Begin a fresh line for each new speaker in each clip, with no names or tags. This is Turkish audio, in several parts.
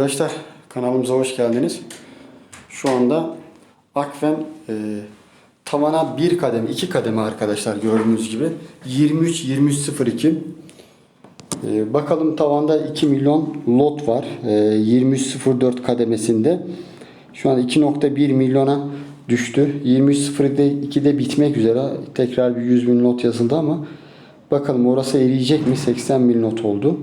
Arkadaşlar kanalımıza hoş geldiniz. Şu anda Akfen e, tavana bir kademe, iki kademe arkadaşlar gördüğünüz gibi 23 2302 e, bakalım tavanda 2 milyon lot var. E, 2304 kademesinde. Şu an 2.1 milyona düştü. 23.02'de bitmek üzere. Tekrar bir 100 bin lot yazıldı ama bakalım orası eriyecek mi? 80 bin lot oldu.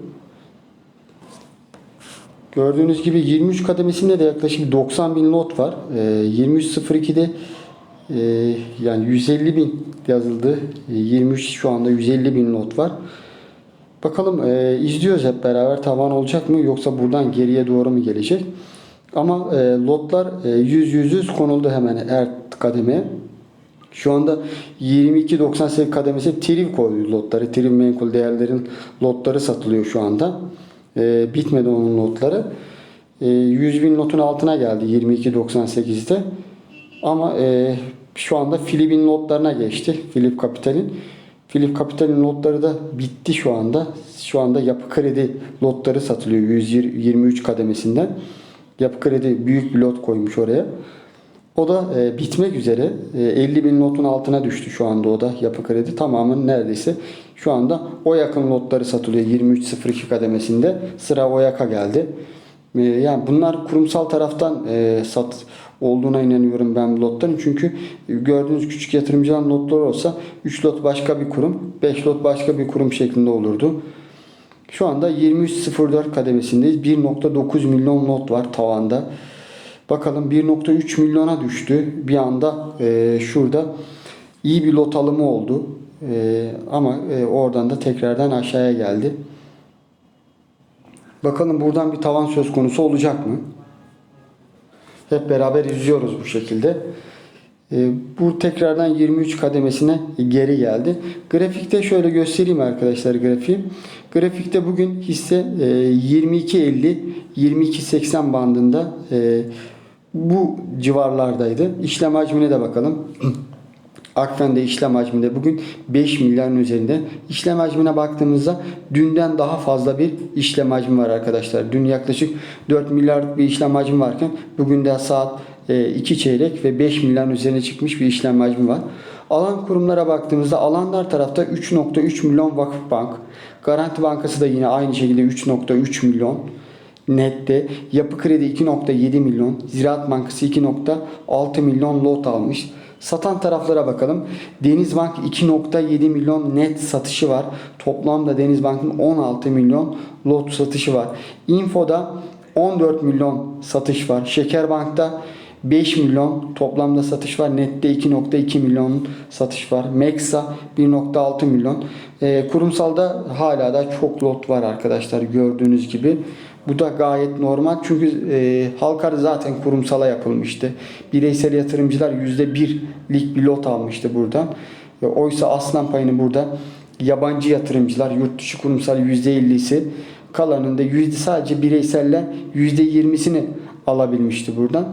Gördüğünüz gibi 23 kademesinde de yaklaşık 90 bin lot var. Ee, 23.02'de e, yani 150 bin yazıldı. Ee, 23 şu anda 150 bin lot var. Bakalım e, izliyoruz hep beraber tavan olacak mı yoksa buradan geriye doğru mu gelecek? Ama e, lotlar e, 100 100 100 konuldu hemen her kademeye. Şu anda 22.98 kademesi triv koydu lotları. Triv menkul değerlerin lotları satılıyor şu anda. E, bitmedi onun lotları. E, 100 bin lotun altına geldi 22.98'de. Ama e, şu anda Filip'in lotlarına geçti. Filip Kapital'in. Filip Kapital'in lotları da bitti şu anda. Şu anda yapı kredi lotları satılıyor 123 kademesinden. Yapı kredi büyük bir lot koymuş oraya. O da e, bitmek üzere. E, 50 bin lotun altına düştü şu anda o da yapı kredi. Tamamın neredeyse şu anda o yakın lotları satılıyor 23.02 kademesinde. Sıra o yaka geldi. E, yani bunlar kurumsal taraftan e, sat olduğuna inanıyorum ben bu lotların. Çünkü gördüğünüz küçük yatırımcıların lotları olsa 3 lot başka bir kurum, 5 lot başka bir kurum şeklinde olurdu. Şu anda 23.04 kademesindeyiz. 1.9 milyon lot var tavanda. Bakalım 1.3 milyona düştü. Bir anda e, şurada iyi bir lot alımı oldu. E, ama e, oradan da tekrardan aşağıya geldi. Bakalım buradan bir tavan söz konusu olacak mı? Hep beraber izliyoruz bu şekilde. E, bu tekrardan 23 kademesine geri geldi. Grafikte şöyle göstereyim arkadaşlar grafiği. Grafikte bugün hisse e, 22.50 22.80 bandında e, bu civarlardaydı. İşlem hacmine de bakalım. Akfen'de işlem hacminde bugün 5 milyarın üzerinde. İşlem hacmine baktığımızda dünden daha fazla bir işlem hacmi var arkadaşlar. Dün yaklaşık 4 milyarlık bir işlem hacmi varken bugün de saat 2 çeyrek ve 5 milyarın üzerine çıkmış bir işlem hacmi var. Alan kurumlara baktığımızda alanlar tarafta 3.3 milyon Vakıfbank. Garanti Bankası da yine aynı şekilde 3.3 milyon nette. Yapı Kredi 2.7 milyon. Ziraat Bankası 2.6 milyon lot almış. Satan taraflara bakalım. Denizbank 2.7 milyon net satışı var. Toplamda Denizbank'ın 16 milyon lot satışı var. Info'da 14 milyon satış var. Şekerbank'ta 5 milyon toplamda satış var. Net'te 2.2 milyon satış var. Mexa 1.6 milyon. E, kurumsalda hala da çok lot var arkadaşlar gördüğünüz gibi. Bu da gayet normal çünkü e, halkar zaten kurumsala yapılmıştı. Bireysel yatırımcılar %1'lik bir lot almıştı buradan. E, oysa aslan payını burada yabancı yatırımcılar yurt dışı kurumsal %50'si kalanında yüzde sadece bireyseller %20'sini alabilmişti buradan.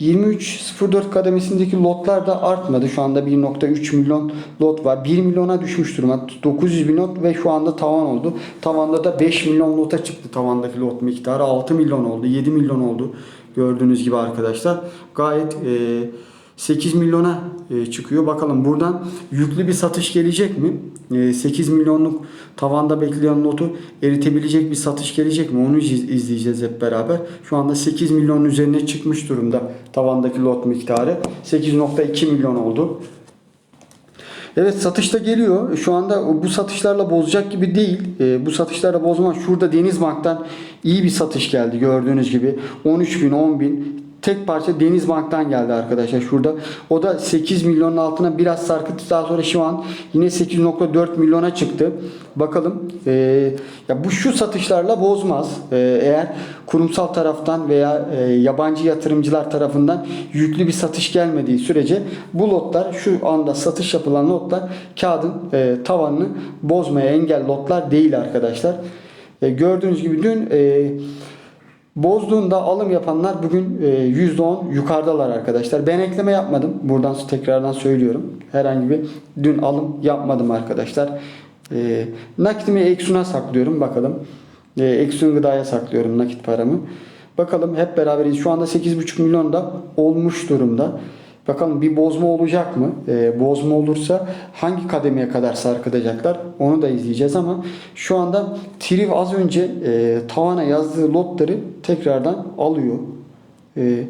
23.04 kademesindeki lotlar da artmadı. Şu anda 1.3 milyon lot var. 1 milyona düşmüş durumda. 900 bin lot ve şu anda tavan oldu. Tavanda da 5 milyon lota çıktı tavandaki lot miktarı. 6 milyon oldu. 7 milyon oldu. Gördüğünüz gibi arkadaşlar. Gayet e, 8 milyona e, çıkıyor. Bakalım buradan yüklü bir satış gelecek mi? E, 8 milyonluk tavanda bekleyen notu eritebilecek bir satış gelecek mi? Onu iz- izleyeceğiz hep beraber. Şu anda 8 milyonun üzerine çıkmış durumda tavandaki lot miktarı. 8.2 milyon oldu. Evet satışta geliyor. Şu anda bu satışlarla bozacak gibi değil. E, bu satışlarla bozma. Şurada Denizbank'tan iyi bir satış geldi gördüğünüz gibi. 13 bin, 10 bin. Tek parça Denizbank'tan geldi arkadaşlar şurada. O da 8 milyonun altına biraz sarkıttı. Daha sonra şu an yine 8.4 milyona çıktı. Bakalım. e, ya bu şu satışlarla bozmaz. E, eğer kurumsal taraftan veya e, yabancı yatırımcılar tarafından yüklü bir satış gelmediği sürece bu lotlar şu anda satış yapılan lotlar kağıdın e, tavanını bozmaya engel lotlar değil arkadaşlar. E, gördüğünüz gibi dün e, Bozduğunda alım yapanlar bugün e, %10 yukarıdalar arkadaşlar. Ben ekleme yapmadım. Buradan tekrardan söylüyorum. Herhangi bir dün alım yapmadım arkadaşlar. E, nakitimi Eksun'a saklıyorum bakalım. E, Eksun gıdaya saklıyorum nakit paramı. Bakalım hep beraberiz. Şu anda 8,5 milyon da olmuş durumda. Bakalım bir bozma olacak mı? Ee, bozma olursa hangi kademeye kadar sarkıtacaklar? Onu da izleyeceğiz ama şu anda Triv az önce e, tavana yazdığı lotları tekrardan alıyor. E,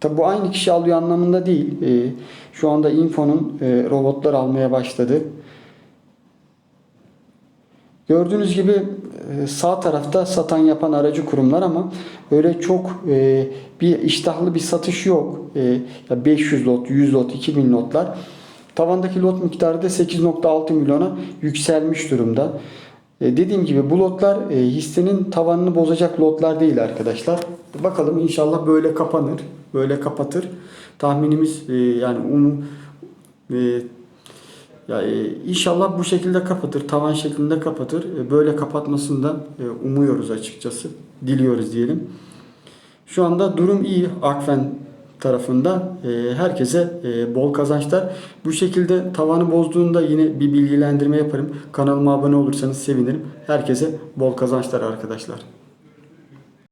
tabi bu aynı kişi alıyor anlamında değil. E, şu anda Info'nun e, robotlar almaya başladı. Gördüğünüz gibi e, sağ tarafta satan yapan aracı kurumlar ama öyle çok e, bir iştahlı bir satış yok. E, ya 500 lot, 100 lot, 2000 lotlar. Tavandaki lot miktarı da 8.6 milyona yükselmiş durumda. E, dediğim gibi bu lotlar e, hissenin tavanını bozacak lotlar değil arkadaşlar. Bakalım inşallah böyle kapanır. Böyle kapatır. Tahminimiz e, yani umum e, ya e, inşallah bu şekilde kapatır, tavan şeklinde kapatır. E, böyle kapatmasını da e, umuyoruz açıkçası. Diliyoruz diyelim. Şu anda durum iyi Akfen tarafında. E, herkese e, bol kazançlar. Bu şekilde tavanı bozduğunda yine bir bilgilendirme yaparım. Kanalıma abone olursanız sevinirim. Herkese bol kazançlar arkadaşlar.